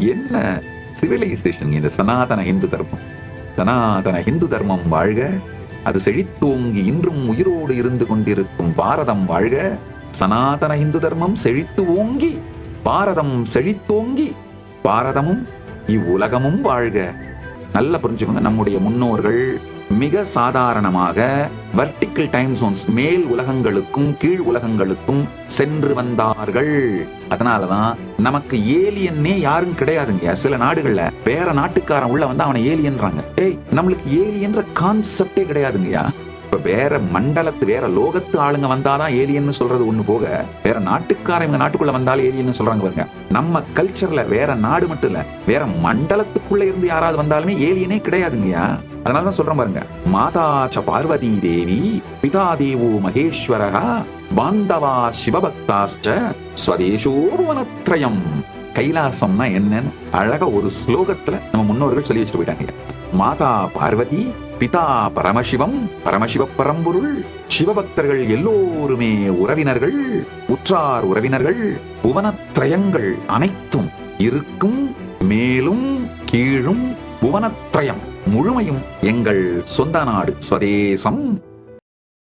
என்ன சிவிலைசேஷன் இந்த சனாதன இந்து தர்மம்? சனாதன இந்து தர்மம் வாழ்க அது செழித்தோங்கி இன்றும் உயிரோடு இருந்து கொண்டிருக்கும் பாரதம் வாழ்க சனாதன இந்து தர்மம் செழித்து ஓங்கி பாரதம் செழித்தோங்கி பாரதமும் இவ்வுலகமும் வாழ்க. நல்லா புரிஞ்சுக்கோங்க நம்முடைய முன்னோர்கள் மிக சாதாரணமாக வர்டிக்கல் டைம் ஜோன்ஸ் மேல் உலகங்களுக்கும் கீழ் உலகங்களுக்கும் சென்று வந்தார்கள். அதனாலதான் நமக்கு ஏலியன்னே யாரும் கிடையாதுங்க. சில நாடுகள்ல வேற நாட்டுக்காரன் உள்ள வந்து அவனை ஏலியன்றாங்க. ஏய் நம்மளுக்கு ஏலியன்ற கான்செப்டே கிடையாதுங்கய்யா. இப்ப வேற மண்டலத்து வேற லோகத்து ஆளுங்க வந்தாதான் ஏலியன்னு சொல்றது ஒண்ணு போக வேற நாட்டுக்காரங்க நாட்டுக்குள்ள வந்தாலும் ஏலியன்னு சொல்றாங்க பாருங்க. நம்ம கல்ச்சர்ல வேற நாடு மட்டும் இல்ல வேற மண்டலத்துக்குள்ள இருந்து யாராவது வந்தாலுமே ஏலியனே கிடையாதுங்கய்யா. அதனாலதான் சொல்றேன் பாருங்க. மாதா ச பார்வதி தேவி பிதா தேவோ மகேஸ்வரகா பாந்தவா சிவபக்தாஸ்ச ஸ்வதேசோர்வனத்ரயம் கைலாசம்னா என்னன்னு அழக ஒரு ஸ்லோகத்துல நம்ம முன்னோர்கள் சொல்லி வச்சுட்டு போயிட்டாங்க மாதா பார்வதி பிதா பரமசிவம் பரமசிவ பரம்பொருள் சிவபக்தர்கள் எல்லோருமே உறவினர்கள் உற்றார் உறவினர்கள் புவனத்ரயங்கள் அனைத்தும் இருக்கும் மேலும் கீழும் புவனத்ரயம் முழுமையும் எங்கள் சொந்த நாடு ஸ்வதேசம்.